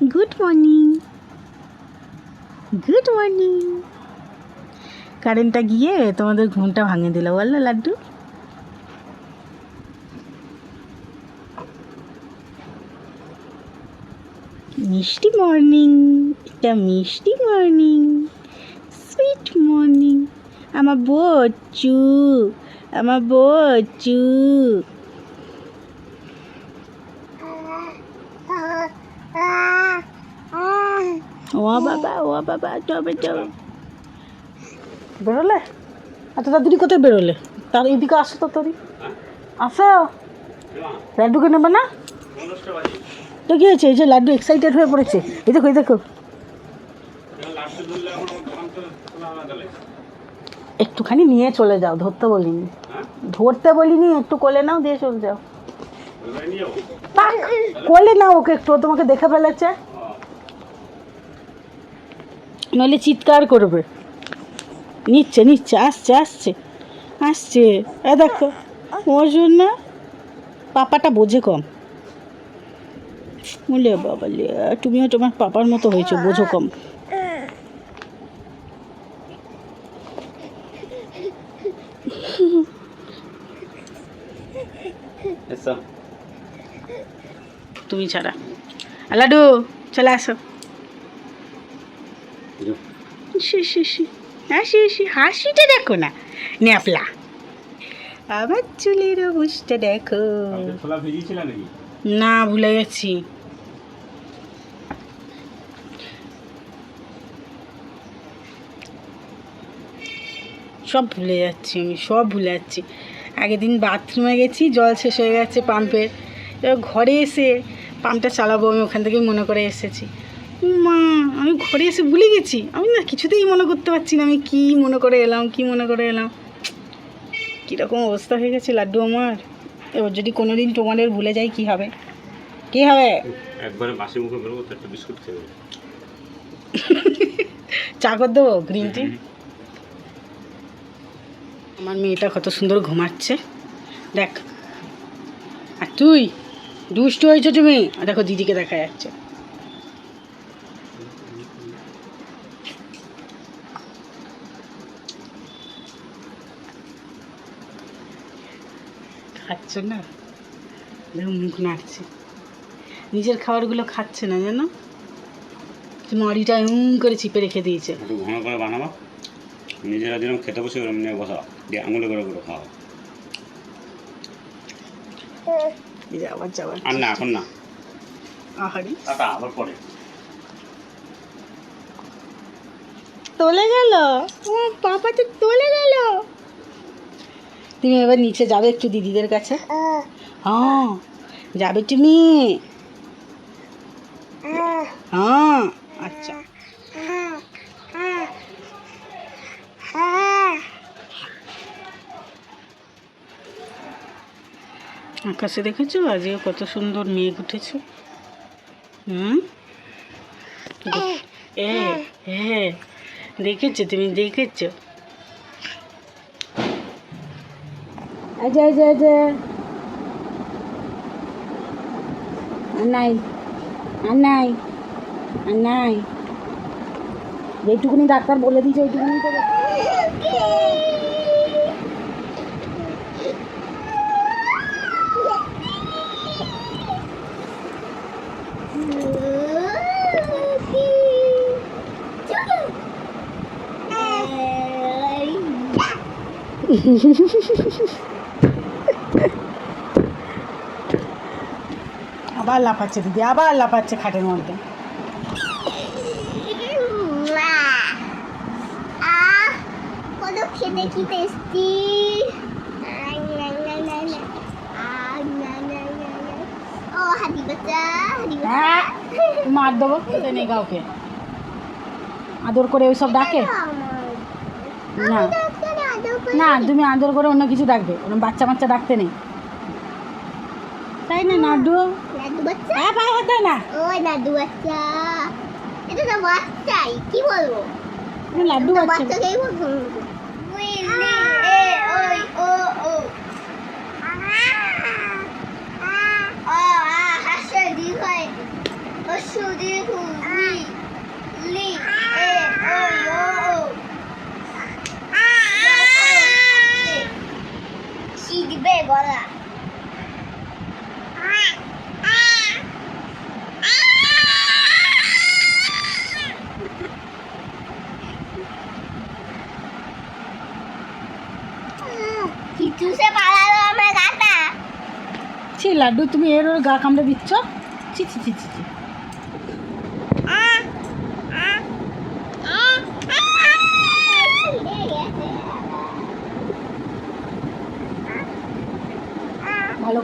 Good morning good morning কারেন্টটা গিয়ে তোমাদের ঘুমটা ভাঙে দিল বলল লাড্ডু। মিষ্টি মর্নিং এটা মিষ্টি মর্নিং সুইট মর্নিং আমার বচ্চু আমার বচ্চু। ও বাবা ও বাবা তবে তবে বেরোলে? এত তাড়াতাড়ি কোথায় বেরোলে? তার এদিকে আসো তাড়াতাড়ি। আসো। লাড্ডুকে নেবে না? তো কী হয়েছে? এই যে লাড্ডু এক্সাইটেড হয়ে পড়েছে। এই দেখো এই দেখো। একটুখানি নিয়ে চলে যাও ধরতে বলিনি। ধরতে বলিনি একটু কোলে নাও দিয়ে চলে যাও। কোলে নাও ওকে একটু ও তোমাকে দেখে ফেলেছে। নইলে চিৎকার করবে। নিচ্ছে নিচ্ছে আসছে আসছে আসছে। এ দেখো ওর জন্য পাপাটা বোঝে কম। বলে বাবা তুমিও তোমার পাপার মতো হয়েছো বোঝো কম। তুমি ছাড়া। লাডু চলে আসো। সি সি সি হাসি হাসি হাসিটা দেখো না। ন্যাপলা আবার চুলের অবস্থা দেখো। না ভুলে গেছি। সব ভুলে যাচ্ছি আমি সব ভুলে যাচ্ছি। আগের দিন বাথরুমে গেছি জল শেষ হয়ে গেছে পাম্পের। এবার ঘরে এসে পাম্পটা চালাবো আমি ওখান থেকেই মনে করে এসেছি। মা আমি ঘরে এসে ভুলে গেছি। আমি না কিছুতেই মনে করতে পারছি না আমি কি মনে করে এলাম কি মনে করে এলাম। কীরকম অবস্থা হয়ে গেছে লাড্ডু আমার। এবার যদি কোনো দিন তোমাদের ভুলে যাই কি হবে? কি হবে? একবারে বাসি মুখে বেরোবো তো একটা বিস্কুট খেয়ে চা করে দেবো গ্রিন টি আমার মেয়েটা কত সুন্দর ঘুমাচ্ছে। দেখ। আর তুই দুষ্ট হয়েছো তুমি। আর দেখো দিদিকে দেখা যাচ্ছে। খাচ্ছ না? দেখো মুখ নাড়ছে। নিজের খাবারগুলো খাচ্ছে না জানো? মাড়িটা এমন করে চিপে রেখে দিয়েছে। একটু ঘন করে বানাবো। নিজেরা যেরকম খেতে বসে ওরকম নিয়ে বসা দিয়ে আঙুলে করে করে খাওয়া আবার যাবার আর না এখন না। আহারি। আবার পরে। তোলে গেল? ও পাপা তো তোলে গেল? তুমি এবার নিচে যাবে একটু দিদিদের কাছে? হ্যাঁ যাবে তুমি। হ্যাঁ আচ্ছা। আকাশে দেখেছ? আজকে কত সুন্দর মেঘ উঠেছে। হুম? এ হ্যাঁ দেখেছ? তুমি দেখেছ? আচ্ছা আচ্ছা আচ্ছা আর নাই আর নাই আর নাই। যেটুকুনি ডাক্তার বলে দিয়েছে ওইটুকুনি তো আবার লাফাচ্ছে দিদি আবার লাফাচ্ছে খাটের মধ্যে। খেতে কি টেস্টি? মার দেবো তো নেই কাউকে? আদর করে ওইসব ডাকে? না। না তুমি আদর করে অন্য কিছু ডাকবে। ওরকম বাচ্চা বাচ্চা ডাকতে নেই। তাই না নাডু লাড্ডু বাচ্চা? হ্যাঁ পায়ে হাত না। ওই বাচ্চা। এটা তো বাচ্চাই কি বলব? লাড্ডু বাচ্চা। বাচ্চাকেই বলব উইলি এ ওই ও ও আ আ হাসে দি হয় অসু দি হু লি লি এ ওই ও ও শিখবে বলা পালালো আমার গাটা। ছি লাড্ডু তুমি এর ওর গা কামড়ে দিচ্ছ? ছি ছি ছি ছি।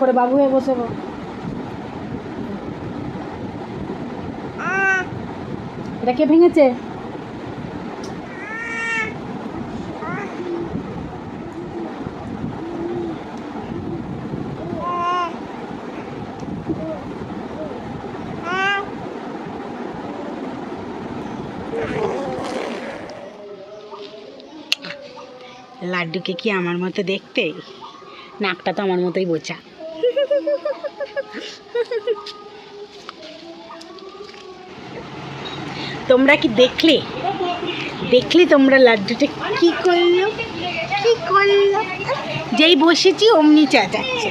করে বাবু হয়ে বসে। এটা কে ভেঙেছে? লাড্ডুকে কি আমার মতো দেখতে? নাকটা তো আমার মতোই বোচা তোমরা কি দেখলে? দেখলে তোমরা লাড্ডুটা কি করল? কি করল? যেই বসেছি, অমনি চাচাচ্ছে।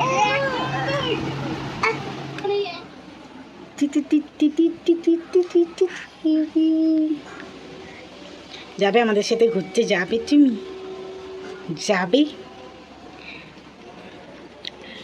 যাবে আমাদের সাথে ঘুরতে? যাবে তুমি? যাবে?